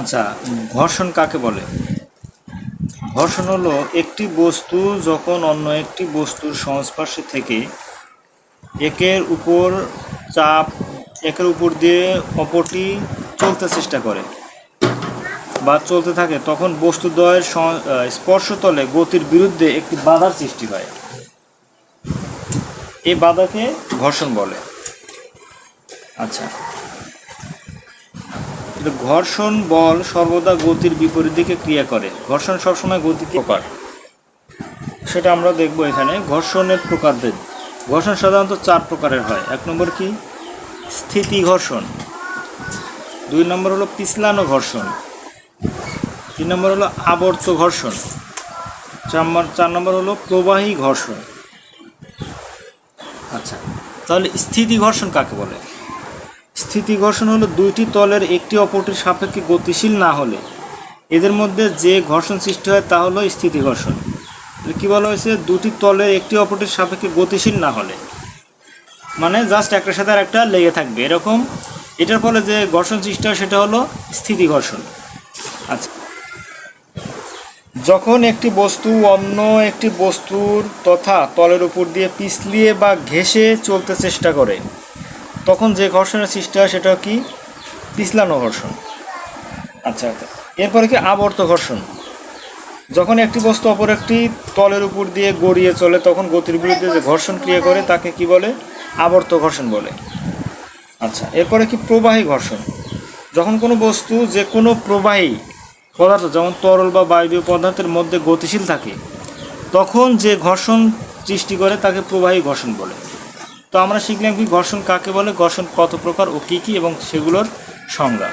আচ্ছা ঘর্ষণ কাকে বলে? ঘর্ষণ হলো একটি বস্তু যখন অন্য একটি বস্তুর সংস্পর্শে থেকে একের উপর চাপ, একের উপর দিয়ে অপরটি চলতে চেষ্টা করে বা চলতে থাকে, তখন বস্তুদ্বয়ের স্পর্শতলে গতির বিরুদ্ধে একটি বাধার সৃষ্টি হয়। এই বাধাকে ঘর্ষণ বলে। আচ্ছা ঘর্ষণ বল সর্বদা গতির বিপরীত দিকে ক্রিয়া করে। ঘর্ষণ সবসময় গতিকে প্রকার। সেটা আমরা দেখব এখানে। ঘর্ষণের প্রকারভেদ ঘর্ষণ সাধারণত চার প্রকারের হয়। এক নম্বর কি? স্থিতি ঘর্ষণ। দুই নম্বর হলো পিছলানো ঘর্ষণ। তিন নম্বর হলো আবর্ত ঘর্ষণ। চার চার নম্বর হলো প্রবাহী ঘর্ষণ। আচ্ছা তাহলে স্থিতি ঘর্ষণ কাকে বলে? স্থিতি ঘর্ষণ হলো দুইটি তলের একটি অপরটির সাপেক্ষে গতিশীল না হলে। এদের মধ্যে যে ঘর্ষণ সৃষ্টি হয় তা হলো স্থিতি ঘর্ষণ। কী বলা হয়েছে? দুটি তলের একটি অপরটির সাপেক্ষে গতিশীল না হলে। মানে জাস্ট একটার সাথে আর একটা লেগে থাকবে, এরকম। এটার ফলে যে ঘর্ষণ সৃষ্টি হয় সেটা হলো স্থিতি ঘর্ষণ। আচ্ছা। যখন একটি বস্তু অন্য একটি বস্তুর তথা তলের উপর দিয়ে পিছলিয়ে বা ঘেঁষে চলতে চেষ্টা করে তখন যে ঘর্ষণের সৃষ্টি হয় সেটা কি? পিছলানো ঘর্ষণ। আচ্ছা এরপরে কি আবর্ত ঘর্ষণ? যখন একটি বস্তু অপর একটি তলের উপর দিয়ে গড়িয়ে চলে, তখন গতির বিরুদ্ধে যে ঘর্ষণ ক্রিয়া করে, তাকে কি বলে? আবর্ত ঘর্ষণ বলে। আচ্ছা এরপরে কি প্রবাহী ঘর্ষণ? যখন কোনো বস্তু যে কোনো প্রবাহী পদার্থ, যেমন তরল বা বায়বীয় পদার্থের মধ্যে গতিশীল থাকে, তখন যে ঘর্ষণ সৃষ্টি করে, তাকে প্রবাহী ঘর্ষণ বলে। তো আমরা শিখলাম কি ঘর্ষণ কাকে বলে? ঘর্ষণ কত প্রকার ও কী কী এবং সেগুলোর সংজ্ঞা।